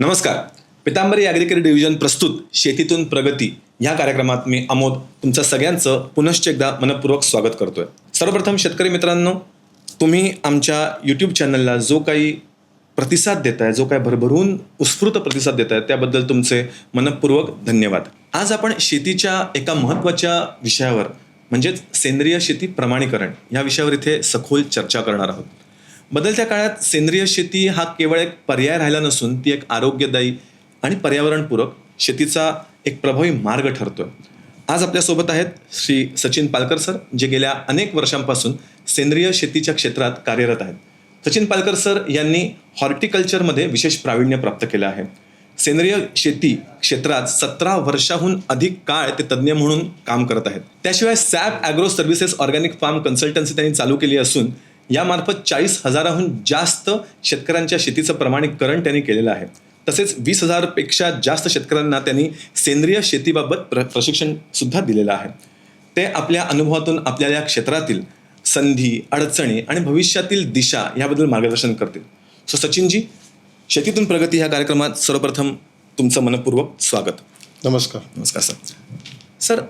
नमस्कार. Pitambari agriculture division प्रस्तुत शेतीतून प्रगती या कार्यक्रमात मी अमोद तुमचं सगळ्यांचं पुनश्च एकदा मनपूर्वक स्वागत करतोय. सर्वप्रथम शेतकरी मित्रांनो तुम्ही आमच्या यूट्यूब चॅनलला जो काही प्रतिसाद देत आहे जो काही भरभरून उत्स्फूर्त प्रतिसाद देत आहे त्याबद्दल तुमचे मनपूर्वक धन्यवाद. आज आपण शेतीच्या एका महत्त्वाच्या विषयावर म्हणजेच सेंद्रिय शेती प्रमाणीकरण या विषयावर इथे सखोल चर्चा करणार आहोत. बदलत्या काळात सेंद्रिय शेती हा केवळ एक पर्याय राहिला नसून ती एक आरोग्यदायी आणि पर्यावरणपूरक शेतीचा एक प्रभावी मार्ग ठरतोय. आज आपल्यासोबत आहेत श्री सचिन पालकर सर जे गेल्या अनेक वर्षांपासून सेंद्रिय शेतीच्या क्षेत्रात कार्यरत आहेत. सचिन पालकर सर यांनी हॉर्टिकल्चरमध्ये विशेष प्रावीण्य प्राप्त केलं आहे. सेंद्रिय शेती क्षेत्रात सतरा वर्षाहून अधिक काळ ते तज्ज्ञ म्हणून काम करत आहेत. त्याशिवाय Sap agro services organic farm consultancy त्यांनी चालू केली असून यामार्फत चाळीस हजाराहून जास्त शेतकऱ्यांच्या शेतीचं प्रमाणीकरण त्यांनी केलेलं आहे. तसेच वीस हजारपेक्षा जास्त शेतकऱ्यांना त्यांनी सेंद्रिय शेतीबाबत प्र प्रशिक्षण सुद्धा दिलेलं आहे. ते आपल्या अनुभवातून आपल्या या क्षेत्रातील संधी अडचणी आणि भविष्यातील दिशा याबद्दल मार्गदर्शन करतील. सो सचिनजी शेतीतून प्रगती ह्या कार्यक्रमात सर्वप्रथम तुमचं मनपूर्वक स्वागत. नमस्कार. नमस्कार सर. सर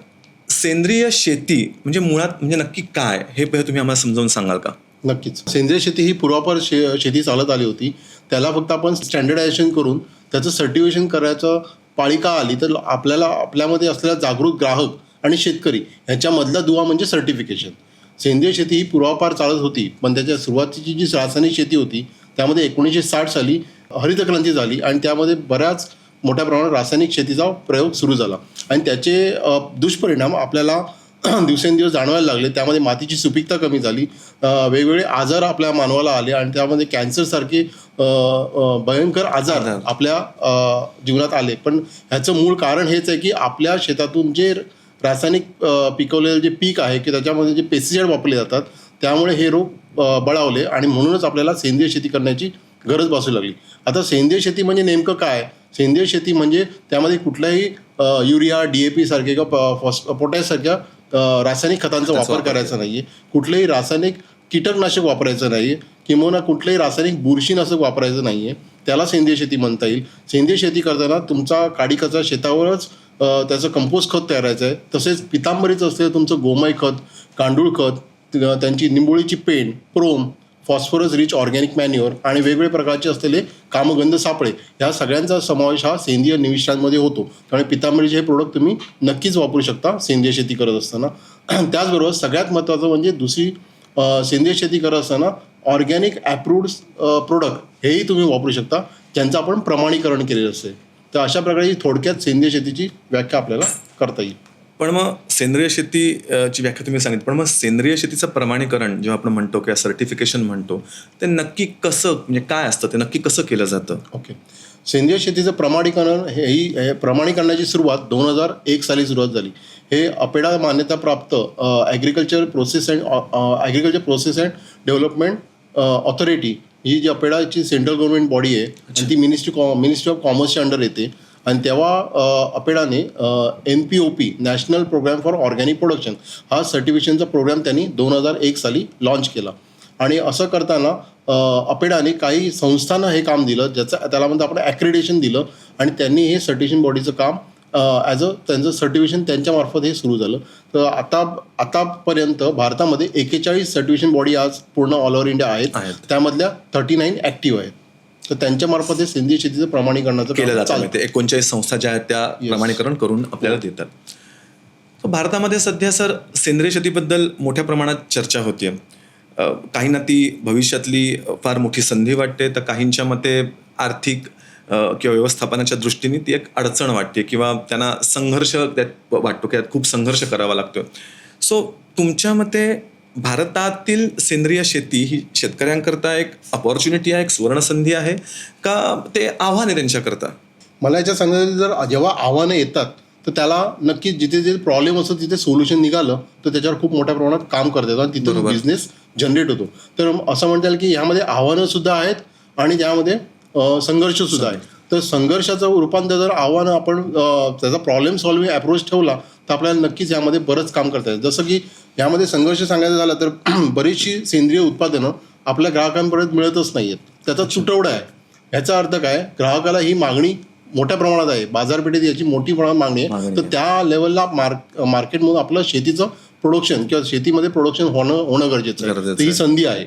सेंद्रिय शेती म्हणजे मुळात म्हणजे नक्की काय? हे पहिले तुम्ही आम्हाला समजावून सांगाल का? नक्कीच. सेंद्रिय शेती ही पूर्वापार शे शेती चालत आली होती. त्याला फक्त आपण स्टँडर्डायझेशन करून त्याचं सर्टिफिकेशन करायचं पाळिका आली तर आपल्याला आपल्यामध्ये असलेला जागरूक ग्राहक आणि शेतकरी ह्याच्यामधला दुवा म्हणजे सर्टिफिकेशन सेंद्रिय शेती ही पूर्वापार चालत होती पण त्याच्या सुरुवातीची जी रासायनिक शेती होती त्यामध्ये एकोणीसशे साठ साली हरितक्रांती झाली आणि त्यामध्ये बऱ्याच मोठ्या प्रमाणात रासायनिक शेतीचा प्रयोग सुरू झाला. आणि त्याचे दुष्परिणाम आपल्याला दिवसेंदिवस जाणवायला लागले. त्यामध्ये मातीची सुपीकता कमी झाली. वेगवेगळे आजार आपल्या मानवाला आले आणि त्यामध्ये कॅन्सरसारखे भयंकर आजार. आपल्या जीवनात आले. पण ह्याचं मूळ कारण हेच आहे की आपल्या शेतातून जे रासायनिक पिकवलेलं जे पीक आहे की त्याच्यामध्ये जे पेस्टिसाईड वापरले जातात त्यामुळे हे रोग बळावले आणि म्हणूनच आपल्याला सेंद्रिय शेती करण्याची गरज भासू लागली. आता सेंद्रिय शेती म्हणजे नेमकं काय? सेंद्रिय शेती म्हणजे त्यामध्ये कुठल्याही युरिया डी ए पी सारखे किंवा फॉस पोटॅश सारख्या अ, रासायनिक खतांचा वापर करायचा नाहीये. कुठलेही रासायनिक कीटकनाशक वापरायचं नाहीये. किंवा कुठलेही रासायनिक बुरशीनाशक वापरायचं नाहीये. त्याला सेंद्रिय शेती म्हणता येईल. सेंद्रिय शेती करताना तुमचा काडी कचरा शेतावरच त्याचं कंपोस्ट खत तयार करायचं आहे. तसेच पितांबरीचं असलेलं तुमचं गोमय खत गांडूळ खत त्यांची निंबोळीची पेंड PROM phosphorus rich organic manure आणि वेगवेगळे प्रकारचे असलेले कामगंध सापळे ह्या सगळ्यांचा समावेश हा सेंद्रिय निविष्ठांमध्ये होतो. त्यामुळे पितांबरीचे हे प्रोडक्ट तुम्ही नक्कीच वापरू शकता सेंद्रिय शेती करत असताना. त्याचबरोबर सगळ्यात महत्त्वाचं म्हणजे दुसरी सेंद्रिय शेती करत असताना ऑर्गॅनिक अप्रूव्ड प्रोडक्ट हेही तुम्ही वापरू शकता. ज्यांचं आपण प्रमाणीकरण केलेलं असेल. तर अशा प्रकारे थोडक्यात सेंद्रिय शेतीची व्याख्या आपल्याला करता येईल. पण मग सेंद्रिय शेती अ, ची व्याख्या तुम्ही सांगितली. पण मग सेंद्रिय शेतीचं प्रमाणीकरण जेव्हा आपण म्हणतो किंवा सर्टिफिकेशन म्हणतो ते नक्की कसं म्हणजे काय असतं? ते नक्की कसं केलं जातं? ओके. सेंद्रिय शेतीचं प्रमाणीकरण हे ही प्रमाणीकरणाची सुरुवात दोन हजार एक साली सुरुवात झाली. हे अपेडा मान्यताप्राप्त agriculture process and agriculture process and development authority ही जी अपेडाची सेंट्रल गव्हर्नमेंट बॉडी आहे ती मिनिस्ट्री कॉ मिनिस्ट्री ऑफ कॉमर्सच्या अंडर येते. आणि तेव्हा अपेडाने N P O P national programme for organic production हा सर्टिफिकेशनचा प्रोग्राम त्यांनी दोन हजार एक साली लॉन्च केला. आणि असं करताना अपेडाने काही संस्थांना हे काम दिलं ज्याचं त्याला म्हणतो आपण ॲक्रेडिटेशन दिलं आणि त्यांनी हे सर्टिफिकेशन बॉडीचं काम ॲज अ त्यांचं सर्टिफिकेशन त्यांच्यामार्फत हे सुरू झालं. तर आता आतापर्यंत भारतामध्ये एकेचाळीस सर्टिफिकेशन बॉडी आज पूर्ण ऑल ओव्हर इंडिया आहेत. आहेत. त्यामधल्या थर्टी नाईन ॲक्टिव्ह आहेत. तर त्यांच्यामार्फत हे सेंद्रिय शेतीचं प्रमाणीकरणाचं केलं जातं. चालतं. म्हणजे ते एकोणचाळीस संस्था ज्या आहेत त्या प्रमाणीकरण करून आपल्याला देतात. तर भारतामध्ये सध्या सर सेंद्रिय शेतीबद्दल मोठ्या प्रमाणात चर्चा होतीये. अ, काहींना ती भविष्यातली फार मोठी संधी वाटते तर काहींच्या मते आर्थिक किंवा व्यवस्थापनाच्या दृष्टीने ती एक अडचण वाटते किंवा त्यांना संघर्ष त्यात वाटतो की त्यात खूप संघर्ष करावा लागतो सो तुमच्या मते भारतातील सेंद्रिय शेती ही शेतकऱ्यांकरता एक अपॉर्च्युनिटी आहे एक सुवर्णसंधी आहे. का ते आव्हान आहे त्यांच्याकरता मला याच्यात सांगायचं जर जेव्हा आव्हानं येतात तर त्याला नक्की जिथे जे प्रॉब्लेम असतो तिथे सोल्युशन निघालं तर त्याच्यावर खूप मोठ्या प्रमाणात काम करता येतं आणि तिथून बरोबर. बिझनेस जनरेट होतो. तर असं म्हणता येईल की यामध्ये आव्हानं सुद्धा आहेत आणि त्यामध्ये संघर्ष सुद्धा आहे तर संघर्षाचं रूपांतर जर आव्हानं आपण त्याचा प्रॉब्लेम सॉल्विंग अप्रोच ठेवला तर आपल्याला नक्कीच यामध्ये बरंच काम करता येईल. जसं की यामध्ये संघर्ष सांगायचा झाला तर बरीचशी सेंद्रिय उत्पादनं आपल्या ग्राहकांपर्यंत मिळतच नाही आहेत त्याचा तुटवडा आहे. ह्याचा अर्थ काय? ग्राहकाला ही मागणी मोठ्या प्रमाणात आहे. बाजारपेठेत याची मोठी प्रमाणात मागणी आहे. तर त्या लेवलला मार्क मार्केटमधून आपलं शेतीचं प्रोडक्शन किंवा शेतीमध्ये प्रोडक्शन होणं होणं गरजेचं आहे. ही. संधी आहे.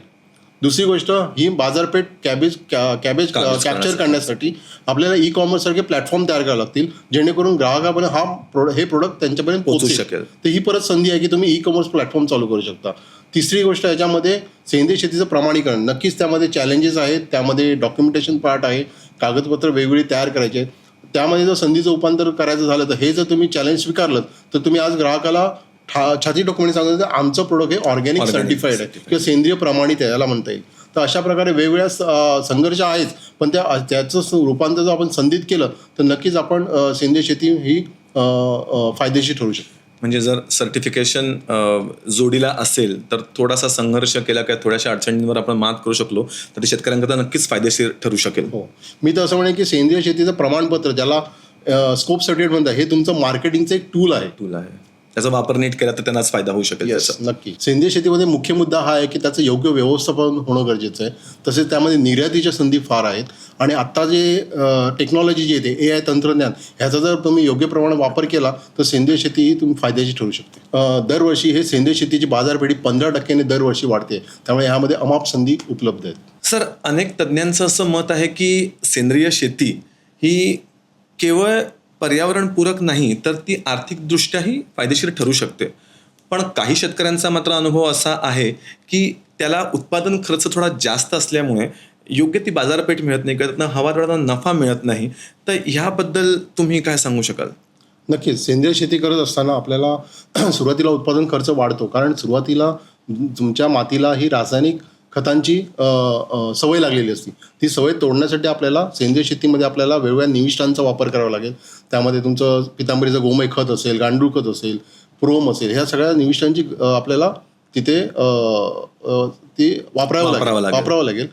दुसरी गोष्ट ही बाजारपेठ कॅबेज कॅबेज कॅप्चर करण्यासाठी. आपल्याला ई कॉमर्स सारखे प्लॅटफॉर्म तयार करावे लागतील जेणेकरून ग्राहकापर्यंत हा प्रोड- हे प्रोडक्ट त्यांच्यापर्यंत पोहोचू पोहोचू शकेल. तर ही परत संधी आहे की तुम्ही ई कॉमर्स प्लॅटफॉर्म चालू करू शकता तिसरी गोष्ट याच्यामध्ये सेंद्रिय शेतीचं प्रमाणीकरण नक्कीच त्यामध्ये चॅलेंजेस आहेत त्यामध्ये डॉक्युमेंटेशन पार्ट आहे कागदपत्र वेगवेगळी तयार करायचे आहेत. त्यामध्ये जर संधीचं रूपांतर करायचं झालं तर हे जर तुम्ही चॅलेंज स्वीकारलं तर तुम्ही आज ग्राहकाला ठा- छाती डॉक्युमेंट सांगतो तर आमचं प्रोडक्ट हे ऑर्गॅनिक सर्टिफाईड आहे. किंवा सेंद्रिय प्रमाणित आहे याला म्हणता येईल. तर अशा प्रकारे वेगवेगळ्या संघर्ष आहेच पण त्या त्याचं रूपांतर जर आपण संधीत केलं तर नक्कीच आपण सेंद्रिय शेती ही फायदेशीर ठरू शकते. म्हणजे जर सर्टिफिकेशन जोडीला असेल तर थोडासा संघर्ष केला किंवा थोड्याशा अडचणींवर आपण मात करू शकलो तर ते शेतकऱ्यांकरता नक्कीच फायदेशीर ठरू शकेल. हो. मी तर असं म्हणेन की सेंद्रिय शेतीचं प्रमाणपत्र ज्याला स्कोप सर्टिफिकेट म्हणतात हे तुमचं मार्केटिंगचं एक टूल आहे. टूल आहे. त्याचा वापर नीट केला तर त्यांनाच फायदा होऊ शकेल त्याचा. नक्की. सेंद्रिय शेतीमध्ये मुख्य मुद्दा हा आहे की त्याचं योग्य व्यवस्थापन होणं गरजेचं आहे. तसेच त्यामध्ये निर्यातीच्या संधी फार आहेत. आणि आत्ता जे टेक्नॉलॉजी जी येते ए आय तंत्रज्ञान ह्याचा जर तुम्ही योग्य प्रमाणात वापर केला तर सेंद्रिय शेती ही तुम्ही फायद्याची ठरू शकते. अं, दरवर्षी हे सेंद्रिय शेतीची बाजारपेठी पंधरा टक्क्याने दरवर्षी वाढते. त्यामुळे ह्यामध्ये अमाप संधी उपलब्ध आहेत. सर अनेक तज्ज्ञांचं असं मत आहे की सेंद्रिय शेती ही केवळ पर्यावरणपूरक नाही तर ती आर्थिकदृष्ट्याही फायदेशीर ठरू शकते. पण काही शेतकऱ्यांचा मात्र अनुभव असा आहे की त्याला उत्पादन खर्च थोडा जास्त असल्यामुळे योग्य ती बाजारपेठ मिळत नाही किंवा त्यातनं हवा थोडा नफा मिळत नाही. तर ह्याबद्दल तुम्ही काय सांगू शकाल? नक्कीच. सेंद्रिय शेती करत असताना आपल्याला सुरुवातीला उत्पादन खर्च वाढतो. कारण सुरुवातीला तुमच्या मातीला ही रासायनिक खतांची सवय लागलेली असते. ती सवय तोडण्यासाठी आपल्याला सेंद्रिय शेतीमध्ये आपल्याला वेगवेगळ्या निविष्ठांचा वापर करावा लागेल. त्यामध्ये तुमचं पितांबरीचं गोमय खत असेल गांडूळ खत असेल प्रोम असेल ह्या सगळ्या निविष्ठांची अ, आपल्याला तिथे ती वापरावं लागेल. वापरावं लागेल.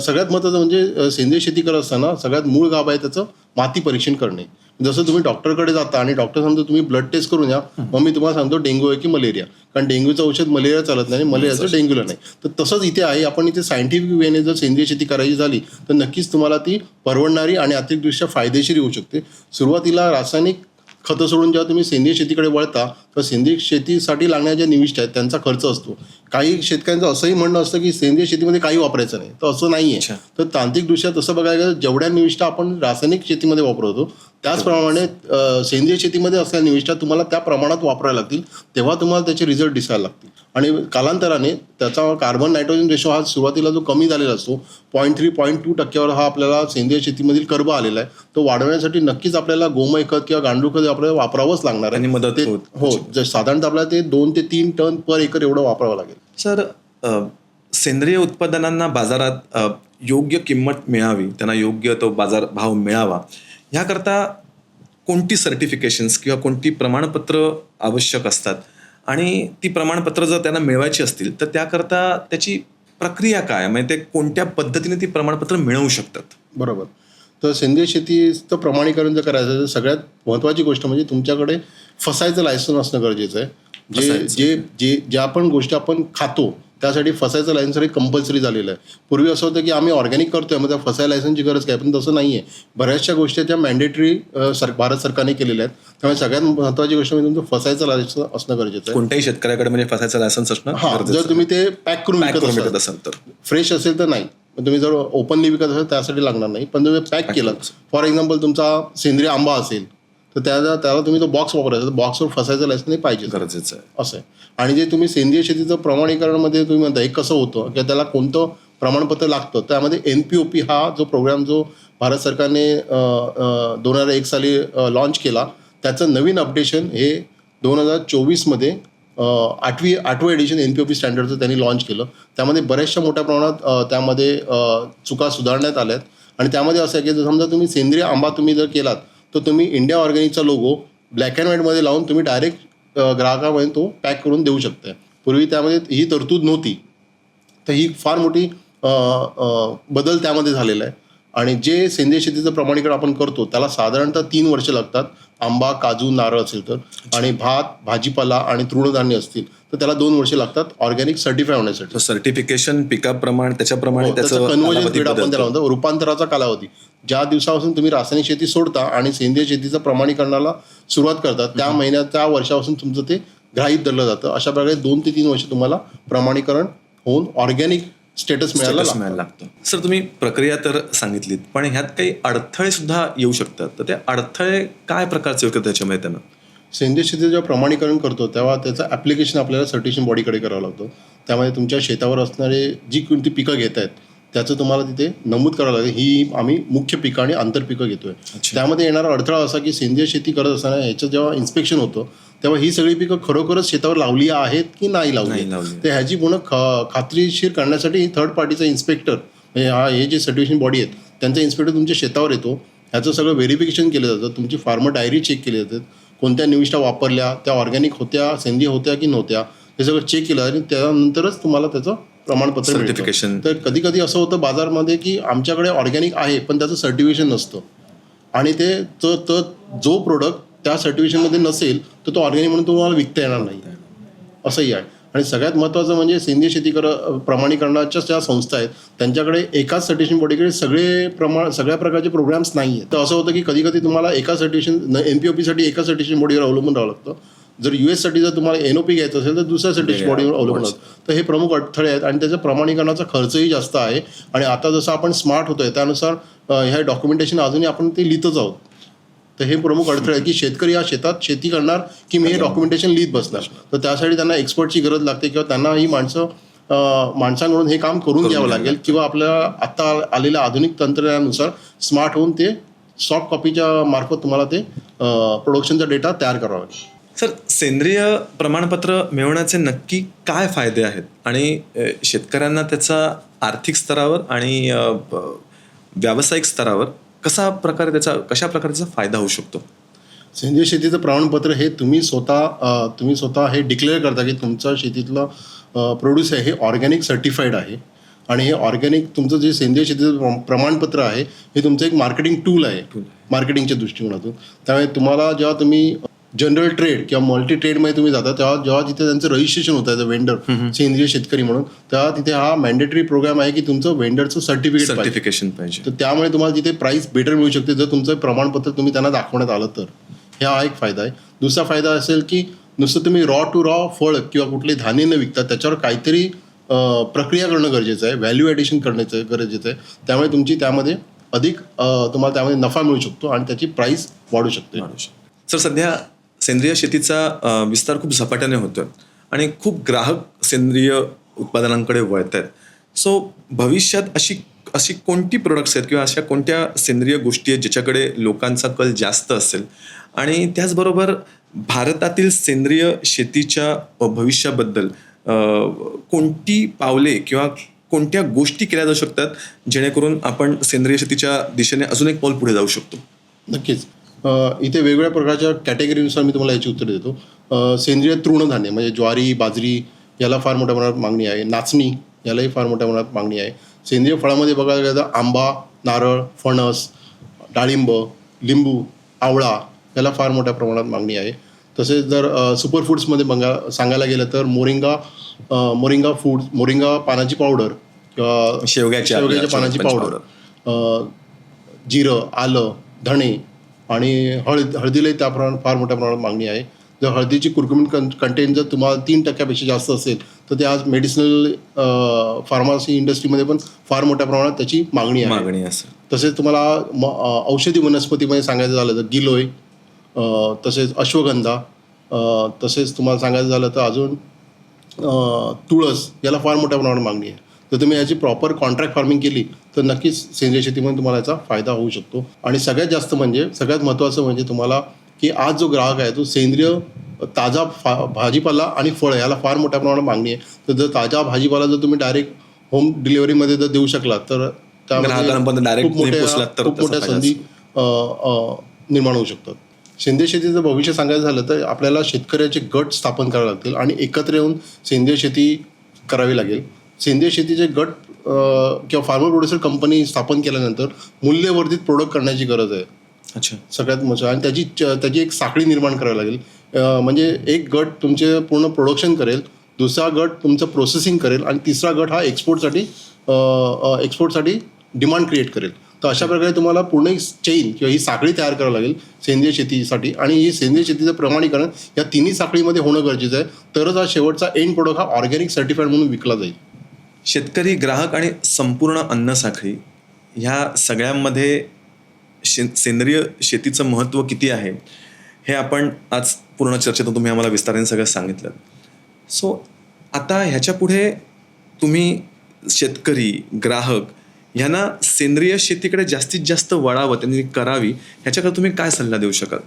सगळ्यात महत्त्वाचं म्हणजे सेंद्रिय शेती करत असताना सगळ्यात मूळ गाभ आहे त्याचं माती परीक्षण करणे. जसं तुम्ही डॉक्टरकडे जाता आणि डॉक्टर सांगतो तुम्ही ब्लड टेस्ट करून या मग मी तुम्हाला सांगतो डेंग्यू आहे की मलेरिया. कारण डेंग्यूचं औषध मलेरिया चालत नाही आणि मलेरियाचं डेंग्यूला नाही. तर तसंच इथे आहे आपण इथे सायंटिफिक वेने जर सेंद्रिय शेती करायची झाली तर नक्कीच तुम्हाला ती परवडणारी आणि आर्थिकदृष्ट्या फायदेशीर होऊ शकते. सुरुवातीला रासायनिक खतं सोडून जेव्हा तुम्ही सेंद्रिय शेतीकडे वळता तर सेंद्रिय शेतीसाठी लागणाऱ्या ज्या निविष्ट आहेत त्यांचा खर्च असतो. काही शेतकऱ्यांचं असंही म्हणणं असतं की सेंद्रिय शेतीमध्ये काही वापरायचं नाही. तर असं नाही. आहे तर तांत्रिकदृष्ट्या तसं बघायला गेलं जेवढ्या निविष्ठा आपण रासायनिक शेतीमध्ये वापरतो त्याचप्रमाणे सेंद्रिय शेतीमध्ये असलेल्या निविष्ठा तुम्हाला त्या प्रमाणात वापरायला लागतील तेव्हा तुम्हाला त्याचे रिझल्ट दिसायला लागतील. आणि कालांतराने त्याचा कार्बन नायट्रोजन रेशो हा सुरुवातीला जो कमी झालेला असतो पॉईंट थ्री पॉईंट टू टक्क्यावर हा आपल्याला सेंद्रिय शेतीमधील कर्ब आलेला आहे. तो वाढवण्यासाठी नक्कीच आपल्याला गोमय खत किंवा गांडूळ खत आपल्याला वापरावंच लागणार आणि आहे मदत हो साधारणतः आपल्याला ते दोन ते तीन टन पर एकर एवढं वापरावं लागेल. सर सेंद्रिय उत्पादनांना बाजारात योग्य किंमत मिळावी त्यांना योग्य तो बाजार भाव मिळावा ह्याकरता कोणती सर्टिफिकेशन्स किंवा कोणती प्रमाणपत्र आवश्यक असतात? आणि ती प्रमाणपत्र जर त्यांना मिळवायची असतील तर त्याकरता त्याची प्रक्रिया काय? म्हणजे ते कोणत्या पद्धतीने ती प्रमाणपत्र मिळवू शकतात? बरोबर. तर सेंद्रिय शेतीचं प्रमाणीकरण जर करायचं तर सगळ्यात महत्त्वाची गोष्ट म्हणजे तुमच्याकडे फसायचं लायसन असणं गरजेचं आहे. जे. जे जे ज्या पण गोष्टी आपण खातो त्यासाठी फसायचं लायसन हे कंपल्सरी झालेलं आहे. पूर्वी असं होतं की आम्ही ऑर्गॅनिक करतोय मग त्या फसाय लायसनची गरज काय? पण तसं नाही आहे बऱ्याचशा गोष्टी त्या मॅन्डेटरी सर भारत सरकारने केलेल्या आहेत. त्यामुळे सगळ्यात महत्त्वाची गोष्ट म्हणजे तुमचं फसायचं लायसन असणं गरजेचं आहे. कोणत्याही शेतकऱ्याकडे म्हणजे फसायचं लायसन्स असणं हा जर तुम्ही ते पॅक करून विकत असाल. तर. फ्रेश असेल तर नाही. तुम्ही जर ओपनली विकत असाल त्यासाठी लागणार नाही. पण तुम्ही पॅक केलं. फॉर एक्झाम्पल तुमचा सेंद्रिय आंबा असेल तर त्याला त्याला तुम्ही तो बॉक्स वापरायचा बॉक्सवर फसायचं लायसन नाही पाहिजे. गरजेचं आहे. असं आहे. आणि जे तुम्ही सेंद्रिय शेतीचं प्रमाणीकरणमध्ये तुम्ही म्हणता हे कसं होतं? किंवा त्याला कोणतं प्रमाणपत्र लागतं? त्यामध्ये एन पी ओ पी हा जो प्रोग्राम जो भारत सरकारने दोन हजार एक साली लॉन्च केला त्याचं नवीन अपडेशन हे दोन हजार चोवीसमध्ये आठवी आठवं edition N P O P स्टँडर्डचं त्यांनी लॉन्च केलं. त्यामध्ये बऱ्याचशा मोठ्या प्रमाणात त्यामध्ये चुका सुधारण्यात आल्यात. आणि त्यामध्ये असं आहे की जर समजा तुम्ही सेंद्रिय आंबा तुम्ही जर केलात तर तुम्ही इंडिया ऑर्गॅनिकचा लोगो ब्लॅक अँड व्हाईटमध्ये लावून तुम्ही डायरेक्ट ग्राहकामध्ये तो पॅक करून देऊ शकताय. पूर्वी त्यामध्ये ही तरतूद नव्हती. तर ही फार मोठी बदल त्यामध्ये झालेला आहे. आणि जे सेंद्रिय शेतीचं प्रमाणीकरण आपण करतो त्याला साधारणतः तीन वर्ष लागतात. आंबा काजू नारळ असेल तर. आणि भात भाजीपाला आणि तृणधान्य असतील तर त्याला दोन वर्षे लागतात ऑर्गॅनिक सर्टिफाय होण्यासाठी. सर्टिफिकेशन पिकाप्रमाणे त्याच्याप्रमाणे हो, त्याचं पिरियड आपण. त्याला म्हणतो रूपांतराचा कालावधी. ज्या दिवसापासून तुम्ही रासायनिक शेती सोडता आणि सेंद्रिय शेतीचं प्रमाणीकरणाला सुरुवात करता त्या महिन्यात त्या वर्षापासून तुमचं ते ग्राहित धरलं जातं. अशा प्रकारे दोन ते तीन वर्ष तुम्हाला प्रमाणीकरण होऊन ऑर्गॅनिक स्टेटस मिळायला. मिळायला लागतं. सर तुम्ही प्रक्रिया तर सांगितलीत पण ह्यात काही अडथळे सुद्धा येऊ शकतात. तर ते अडथळे काय प्रकारचे होते त्याच्यामध्ये त्यांना सेंद्रिय शेती जेव्हा प्रमाणीकरण करतो तेव्हा त्याचं ॲप्लिकेशन आपल्याला सर्टिशन बॉडीकडे करावं लागतं. त्यामध्ये तुमच्या शेतावर असणारे जी कोणती पिकं घेत आहेत त्याचं तुम्हाला तिथे नमूद करावं लागेल. ही आम्ही मुख्य पिकं आणि आंतरपिकं घेतोय. त्यामध्ये येणारा अडथळा असा की सेंद्रिय शेती करत असताना ह्याचं जेव्हा इन्स्पेक्शन होतं तेव्हा ही सगळी पिकं खरोखरच शेतावर लावली आहेत की नाही लावली. तर ह्याची पूर्ण ख- खात्रीशीर करण्यासाठी थर्ड पार्टीचा इन्स्पेक्टर म्हणजे हा हे जे सर्टिफिकेशन बॉडी आहेत त्यांचा इन्स्पेक्टर तुमच्या शेतावर येतो. ह्याचं सगळं व्हेरिफिकेशन केलं जातं. तुमची फार्मर डायरी चेक केली जातात कोणत्या निविष्ठा वापरल्या त्या ऑर्गॅनिक होत्या सेंद्रिय होत्या की नव्हत्या हे सगळं चेक केलं आणि त्यानंतरच तुम्हाला त्याचं प्रमाणपत्र. मिळतं. तर कधी कधी असं होतं बाजारमध्ये की आमच्याकडे ऑर्गॅनिक आहे पण त्याचं सर्टिफिकेशन नसतं. आणि ते तो तो जो प्रोडक्ट त्या सर्टिफिकेशनमध्ये नसेल तर तो ऑर्गॅनिक म्हणून तुम्हाला विकता येणार नाही. असंही आहे. आणि सगळ्यात महत्त्वाचं म्हणजे सेंद्रिय शेती कर प्रमाणीकरणाच्या ज्या संस्था आहेत त्यांच्याकडे एकाच सर्टिफिकेशन बॉडीकडे सगळे प्रमाण सगळ्या प्रकारचे प्रोग्राम्स नाही आहेत तर असं होतं की कधी कधी तुम्हाला एका सर्टिफिकेशन एन पी ओ पीसाठी एका सर्टिफिकेशन बॉडीवर अवलंबून राहावं लागतं. जर यू साठी जर तुम्हाला एन ओ पी घ्यायचं असेल तर दुसऱ्या सर्टिफिकेशन बॉडीवर अवलंबून असतं. तर हे प्रमुख अडथळे आहेत आणि त्याच्या प्रमाणीकरणाचा खर्चही जास्त आहे. आणि आता जसं आपण स्मार्ट होतोय त्यानुसार ह्या डॉक्युमेंटेशन अजूनही आपण ते लिहितच आहोत. तर हे प्रमुख अडथळे आहे की शेतकरी हा शेतात शेती करणार की मी हे डॉक्युमेंटेशन लिहित बसणार? तर त्यासाठी त्यांना एक्सपर्टची गरज लागते किंवा त्यांना ही माणसं माणसांकडून हे काम करून घ्यावं लागेल किंवा आपल्या आता आलेल्या आधुनिक तंत्रज्ञानानुसार स्मार्ट होऊन ते सॉफ्ट कॉपीच्या मार्फत तुम्हाला ते प्रोडक्शनचा डेटा तयार करावा लागेल. सर सेंद्रिय प्रमाणपत्र मिळवण्याचे नक्की काय फायदे आहेत? आणि शेतकऱ्यांना त्याचा आर्थिक स्तरावर आणि व्यावसायिक स्तरावर कसा प्रकारे त्याचा कशा प्रकारे त्याचा फायदा होऊ शकतो? सेंद्रिय शेतीचं प्रमाणपत्र हे तुम्ही स्वतः तुम्ही स्वतः हे डिक्लेअर करता की तुमचं शेतीतलं प्रोड्यूस आहे हे ऑर्गॅनिक सर्टिफाईड आहे. आणि हे ऑर्गॅनिक तुमचं जे सेंद्रिय शेतीचं प्रम- प्रमाणपत्र आहे हे तुमचं एक मार्केटिंग टूल आहे. मार्केटिंगच्या दृष्टिकोनातून. त्यामुळे तुम्हाला जेव्हा तुम्ही जनरल ट्रेड किंवा मल्टी ट्रेडमध्ये तुम्ही जाता तेव्हा जेव्हा तिथे त्यांचं रजिस्ट्रेशन होतं वेंडर सेंद्रिय शेतकरी म्हणून तेव्हा तिथे हा मॅन्डेटरी प्रोग्राम आहे की तुमचं वेंडरचं सर्टिफिकेट सर्टिफिकेशन पाहिजे. तर त्यामुळे तुम्हाला तिथे प्राइस बेटर मिळू शकते जर तुमचं प्रमाणपत्र तुम्ही त्यांना दाखवण्यात आलं तर. हा एक फायदा आहे. दुसरा फायदा असेल की नुसतं तुम्ही रॉ टू रॉ फळ किंवा कुठले धान्य न विकता त्याच्यावर काहीतरी प्रक्रिया करणं गरजेचं आहे व्हॅल्यू ॲडिशन करण्याचं गरजेचं आहे. त्यामुळे तुमची त्यामध्ये अधिक तुम्हाला त्यामध्ये नफा मिळू शकतो आणि त्याची प्राइस वाढू शकते. सर सध्या सेंद्रिय शेतीचा विस्तार खूप झपाट्याने होतोय आणि खूप ग्राहक सेंद्रिय उत्पादनांकडे वळत आहेत सो भविष्यात अशी अशी कोणती प्रोडक्ट्स आहेत किंवा अशा कोणत्या सेंद्रिय गोष्टी आहेत ज्याच्याकडे लोकांचा कल जास्त असेल? आणि त्याचबरोबर भारतातील सेंद्रिय शेतीच्या भविष्याबद्दल कोणती पावले किंवा कोणत्या गोष्टी केल्या जाऊ शकतात जेणेकरून आपण सेंद्रिय शेतीच्या दिशेने अजून एक पाऊल पुढे जाऊ शकतो? नक्कीच. इथे वेगवेगळ्या प्रकारच्या कॅटेगरीनुसार मी तुम्हाला याची उत्तर देतो. सेंद्रिय तृणधान्य म्हणजे ज्वारी बाजरी याला फार मोठ्या प्रमाणात मागणी आहे. नाचणी यालाही फार मोठ्या प्रमाणात मागणी आहे. सेंद्रिय फळामध्ये बघायला गेलं तर आंबा नारळ फणस डाळिंब लिंबू आवळा याला फार मोठ्या प्रमाणात मागणी आहे. तसेच जर सुपर फूड्समध्ये बघा सांगायला गेलं तर मोरिंगा मोरिंगा फूड मोरिंगा पानाची पावडर किंवा शेवग्याची आपल्या शेवग्याच्या पानाची पावडर जिरं आलं धणे आणि हळद हळदीलाही त्या प्रमाणात फार मोठ्या प्रमाणात मागणी आहे. जर हळदीची कुरकुमीन कं कंटेंट जर तुम्हाला तीन टक्क्यापेक्षा जास्त असेल तर ते आज मेडिसिनल फार्मसी इंडस्ट्रीमध्ये पण फार मोठ्या प्रमाणात त्याची मागणी आहे. मागणी असेल. तसेच तुम्हाला औषधी वनस्पतीमध्ये सांगायचं झालं तर गिलोय तसेच अश्वगंधा तसेच तुम्हाला सांगायचं झालं तर अजून तुळस याला फार मोठ्या प्रमाणात मागणी आहे. तर तुम्ही याची प्रॉपर कॉन्ट्रॅक्ट फार्मिंग केली तर नक्कीच सेंद्रिय शेतीमध्ये तुम्हाला याचा फायदा होऊ शकतो. आणि सगळ्यात जास्त म्हणजे सगळ्यात महत्त्वाचं म्हणजे तुम्हाला की आज जो ग्राहक आहे तो सेंद्रिय ताजा फा भाजीपाला आणि फळ याला फार मोठ्या प्रमाणात मागणी आहे. तर जर ताजा भाजीपाला जर तुम्ही डायरेक्ट होम डिलिव्हरीमध्ये जर देऊ शकलात तर खूप मोठ्या खूप संधी निर्माण होऊ शकतात. सेंद्रिय शेतीचं भविष्य सांगायचं झालं तर आपल्याला शेतकऱ्याचे गट स्थापन करावे लागतील आणि एकत्र येऊन सेंद्रिय शेती करावी लागेल. सेंद्रिय शेतीचे गट किंवा फार्मर प्रोड्युसर कंपनी स्थापन केल्यानंतर मूल्यवर्धित प्रोडक्ट करण्याची गरज आहे. अच्छा. सगळ्यात महत्त्वाचं आणि त्याची च- त्याची एक साखळी निर्माण करावी लागेल. म्हणजे एक गट तुमचे पूर्ण प्रोडक्शन करेल दुसरा गट तुमचं प्रोसेसिंग करेल आणि तिसरा गट हा एक्सपोर्टसाठी एक्सपोर्टसाठी डिमांड क्रिएट करेल. तर अशा प्रकारे तुम्हाला पूर्ण एक चेन किंवा ही साखळी तयार करावी लागेल सेंद्रिय शेतीसाठी. आणि ही सेंद्रिय शेतीचं प्रमाणीकरण या तिन्ही साखळीमध्ये होणं गरजेचं आहे. तरच हा शेवटचा एंड प्रोडक्ट हा ऑर्गॅनिक सर्टिफाईड म्हणून विकला जाईल. शेतकरी ग्राहक आणि संपूर्ण अन्न साखळी ह्या सगळ्यांमध्ये शे सेंद्रिय शेतीचं महत्त्व किती आहे हे आपण आज पूर्ण चर्चेतून तुम्ही आम्हाला विस्ताराने सगळं सांगितलं. सो आता ह्याच्या पुढे तुम्ही शेतकरी ग्राहक ह्यांना सेंद्रिय शेतीकडे जास्तीत जास्त वळावं त्यांनी करावी ह्याच्याकडे तुम्ही काय सल्ला देऊ शकाल?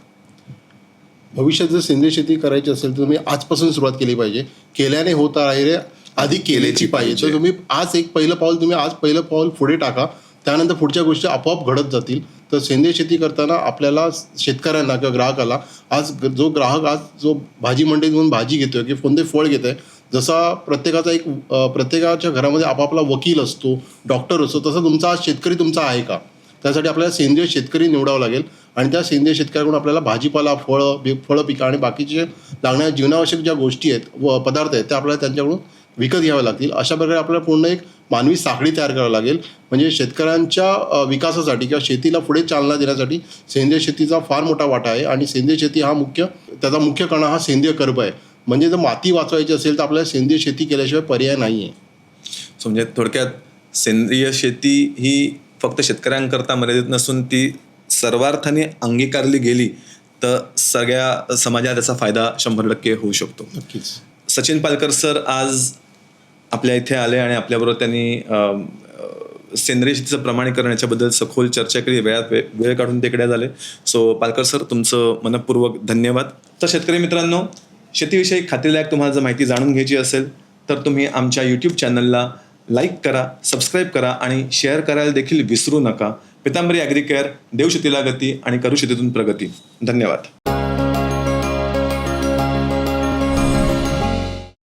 भविष्यात जर सेंद्रिय शेती करायची असेल तर तुम्ही आजपासून सुरुवात केली पाहिजे. केल्याने होत आहे आधी केल्याची पाहिजे. तर तुम्ही आज एक पहिलं पाऊल तुम्ही आज पहिलं पाऊल पुढे टाका. त्यानंतर पुढच्या गोष्टी आपोआप घडत जातील. तर सेंद्रिय शेती करताना आपल्याला शेतकऱ्यांना किंवा ग्राहकाला आज जो ग्राहक आज जो भाजी मंडईत जाऊन भाजी घेतोय किंवा कोणते फळ घेत आहे जसा प्रत्येकाचा एक प्रत्येकाच्या घरामध्ये आपापला वकील असतो डॉक्टर असतो तसा तुमचा आज शेतकरी तुमचा आहे का? त्यासाठी आपल्याला सेंद्रिय शेतकरी निवडावं लागेल. आणि त्या सेंद्रिय शेतकऱ्याकडून आपल्याला भाजीपाला फळं फळं पिकं आणि बाकीचे लागणाऱ्या जीवनावश्यक ज्या गोष्टी आहेत व पदार्थ आहेत त्या आपल्याला त्यांच्याकडून विकत घ्याव्या लागतील. अशा प्रकारे आपल्याला पूर्ण एक मानवी साखळी तयार करावी लागेल. म्हणजे शेतकऱ्यांच्या विकासासाठी किंवा शेतीला पुढे चालना देण्यासाठी सेंद्रिय शेतीचा फार मोठा वाटा आहे. आणि सेंद्रिय शेती हा मुख्य त्याचा मुख्य कणा हा सेंद्रिय कर्ब आहे. म्हणजे जर माती वाचवायची असेल तर आपल्याला सेंद्रिय शेती केल्याशिवाय पर्याय नाही आहे सो म्हणजे थोडक्यात सेंद्रिय शेती ही फक्त शेतकऱ्यांकरता मर्यादित नसून ती सर्वार्थाने अंगीकारली गेली तर सगळ्या समाजाला त्याचा फायदा शंभर टक्के होऊ शकतो. नक्कीच. सचिन पालकर सर आज आपल्या इथे आले आणि आपल्याबरोबर त्यांनी सेंद्रिय शेतीचं प्रमाणीकरण याच्याबद्दल सखोल चर्चा केली. वेळात वे वेळ काढून तिकडे झाले सो पालकर सर तुमचं मनपूर्वक धन्यवाद. तर शेतकरी मित्रांनो शेतीविषयी खात्रीलायक तुम्हाला जर माहिती जाणून घ्यायची असेल तर तुम्ही आमच्या यूट्यूब चॅनलला लाईक करा सबस्क्राईब करा आणि शेअर करायला देखील विसरू नका. पितांबरी ॲग्रिकेअर देव शेतीला गती आणि करू शेतीतून प्रगती. धन्यवाद.